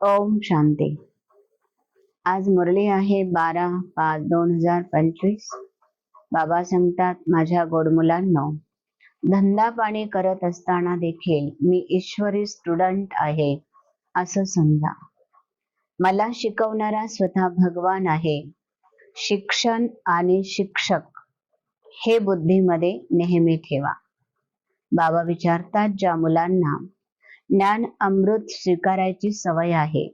ओम शांती. आज मुरली आहे बारा पाच दोन हजार पंचवीस. बाबा सांगतात माझ्या गोड मुलांनो धंदा पाणी करत असताना देखील मी ईश्वरी स्टुडंट आहे असं समजा. मला शिकवणारा स्वतः भगवान आहे शिक्षण आणि शिक्षक. हे बुद्धीमध्ये नेहमी ठेवा. बाबा विचारतात ज्या मुलांना ज्ञान अमृत स्वीकारायची सवय आहे.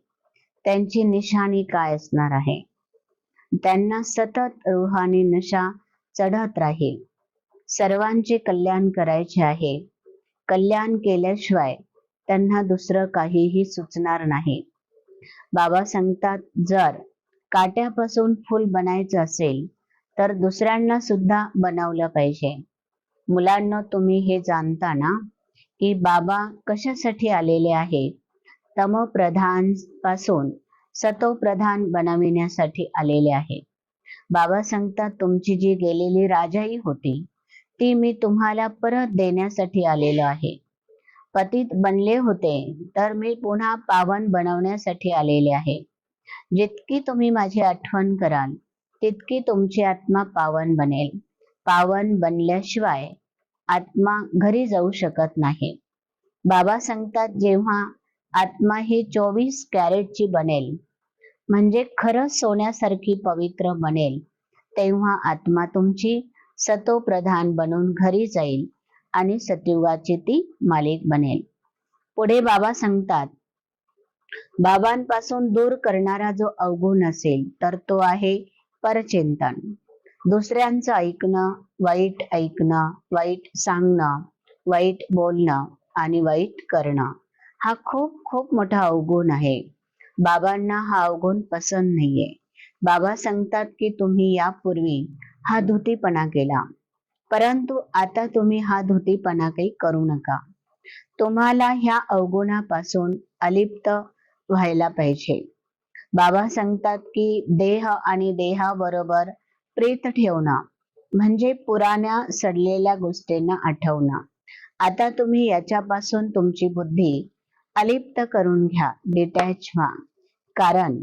त्यांची निशाणी काय असणार आहे? त्यांना सतत रुहानी नशा चढत राहील. सर्वांचे कल्याण करायचे आहे. कल्याण केल्याशिवाय त्यांना दुसरं काहीही सुचणार नाही. बाबा सांगतात जर काट्यापासून फूल बनायचं असेल तर दुसऱ्यांना सुद्धा बनवलं पाहिजे. मुलांना तुम्ही हे जाणता ना? की बाबा कशासाठी आलेले आहे? तमप्रधानपासून सतोप्रधान बनविण्यासाठी आलेले आहे. बाबा सांगतात तुमची जी गेलेली राजाई होती ती मी तुम्हाला परत देण्यासाठी आलेलो आहे. पतित बनले होते तर मी पुन्हा पावन बनवण्यासाठी आलेले आहे. जितकी तुम्ही माझी आठवण कराल तितकी तुमची आत्मा पावन बनेल. पावन बनल्याशिवाय आत्मा घरी जाऊ शकत नाही. बाबा सांगतात जेव्हा आत्मा ही चोवीस कॅरेटची बनेल म्हणजे खरं सोन्यासारखी पवित्र बनेल तेव्हा आत्मा तुमची सतोप्रधान बनून घरी जाईल आणि सतयुगाची ती मालिक बनेल. पुढे बाबा सांगतात बाबांपासून दूर करणारा जो अवगुण असेल तर तो आहे परचिंतन. दुसऱ्यांचं ऐकणं वाईट ऐकणं वाईट सांगणं वाईट बोलणं आणि वाईट करणं हा खूप खूप मोठा अवगुण आहे. बाबांना हा अवगुण पसंत नाहीये. बाबा सांगतात की तुम्ही यापूर्वी हा धुतीपणा केला. परंतु आता तुम्ही हा धुतीपणा काही करू नका. तुम्हाला ह्या अवगुणापासून अलिप्त व्हायला पाहिजे. बाबा सांगतात की देह आणि देहाबरोबर प्रेत ठेवणं म्हणजे पुराण्या सडलेल्या गोष्टींना आठवणं. आता तुम्ही याच्यापासून तुमची बुद्धी अलिप्त करून घ्या डिटॅच व्हा. कारण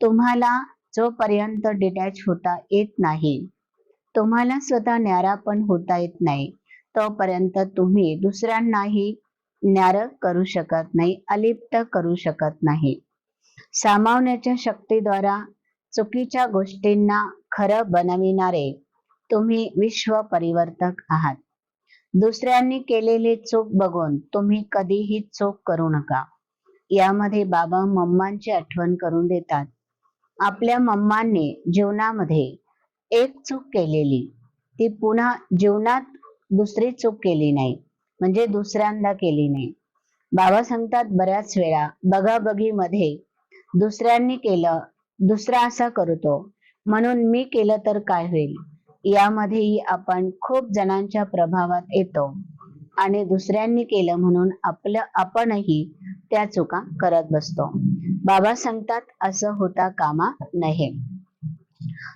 तुम्हाला जोपर्यंत डिटॅच होता येत नाही तुम्हाला स्वतः न्यारा पण होता येत नाही तोपर्यंत तुम्ही दुसऱ्यांनाही न्यार करू शकत नाही अलिप्त करू शकत नाही. सामावण्याच्या शक्तीद्वारा चुकीच्या गोष्टींना खरं बनविणारे तुम्ही विश्व परिवर्तक आहात. दुसऱ्यांनी केलेले चूक बघून तुम्ही कधीही चूक करू नका. यामध्ये बाबा मम्मांची आठवण करून देतात. आपल्या मम्मांनी जीवनामध्ये एक चूक केलेली. ती पुन्हा जीवनात दुसरी चूक केली नाही. म्हणजे दुसऱ्यांदा केली नाही. बाबा सांगतात बऱ्याच वेळा बघाबघी मध्ये दुसऱ्यांनी केलं दुसरा असा करतो. म्हणून मी केलं तर काय होईल? यामध्येही आपण खूप जणांच्या प्रभावात येतो. आणि दुसऱ्यांनी केलं म्हणून आपलं आपणही त्या चुका करत बसतो. बाबा सांगतात असं होता कामा नये.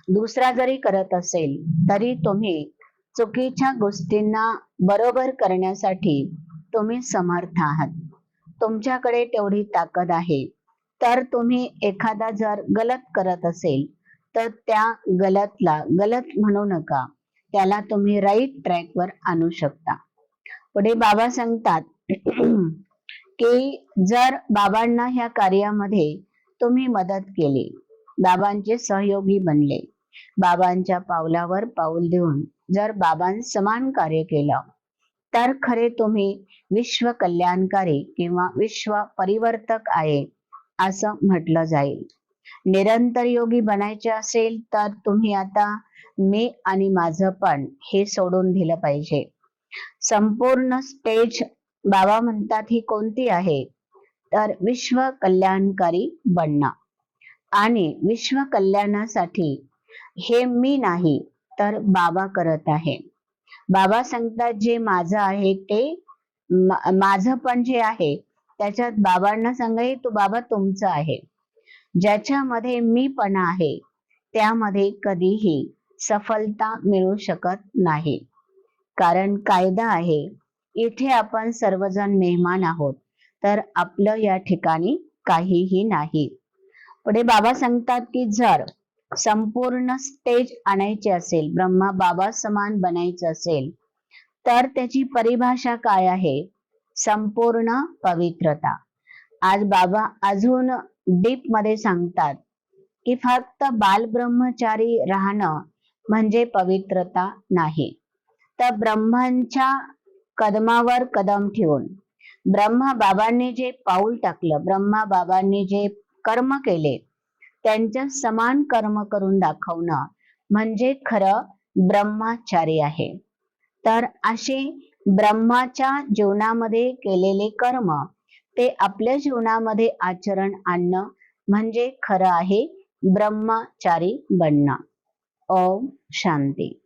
दुसरा जरी करत असेल तरी तुम्ही चुकीच्या गोष्टींना बरोबर करण्यासाठी तुम्ही समर्थ आहात. तुमच्याकडे तेवढी ताकद आहे. तर तुम्ही एखादा जर गलत करत असेल तर त्या गलतला गलत म्हणू नका. त्याला तुम्ही राईट ट्रॅक वर आणू शकता. पुढे बाबा सांगतात की जर बाबांना ह्या कार्यामध्ये तुम्ही मदत केली बाबांचे सहयोगी बनले बाबांच्या पावलावर पाऊल देऊन जर बाबां समान कार्य केलं तर खरे तुम्ही विश्व कल्याणकारी किंवा विश्व परिवर्तक आहे असं म्हटलं जाईल. निरंतर योगी बनायचे असेल तर तुम्ही आता मी आणि माझं पण हे सोडून दिलं पाहिजे. संपूर्ण स्टेज बाबा म्हणतात ही कोणती आहे? तर विश्व कल्याणकारी बनणं. आणि विश्व कल्याणासाठी हे मी नाही तर बाबा करत आहे. बाबा सांगतात जे माझं आहे ते माझं पण जे आहे त्याच्यात बाबांना सांगा तू बाबा तुमचं आहे. ज्याच्यामध्ये मीपणा आहे त्यामध्ये कधीही सफलता मिळू शकत नाही. कारण कायदा आहे इथे आपण सर्वजण मेहमान आहोत तर आपलं या ठिकाणी काहीही नाही. पुढे बाबा सांगतात की जर संपूर्ण स्टेज आणायचे असेल ब्रह्मा बाबा समान बनायचं असेल तर त्याची परिभाषा काय आहे? संपूर्ण पवित्रता. आज बाबा अजून डीपमध्ये सांगतात की फक्त बालब्रह्मचारी राहणं म्हणजे पवित्रता नाही. तर ब्रह्मांच्या कदमावर कदम ठेवून ब्रह्मा बाबांनी जे पाऊल टाकलं ब्रह्मा बाबांनी जे कर्म केले त्यांच्या समान कर्म करून दाखवणं म्हणजे खरं ब्रह्माचारी आहे. तर असे ब्रह्माच्या जीवनामध्ये केलेले कर्म ते आपल्या जीवनामध्ये आचरण आणणं म्हणजे खरं आहे ब्रह्मचारी बनणं. ओम शांती.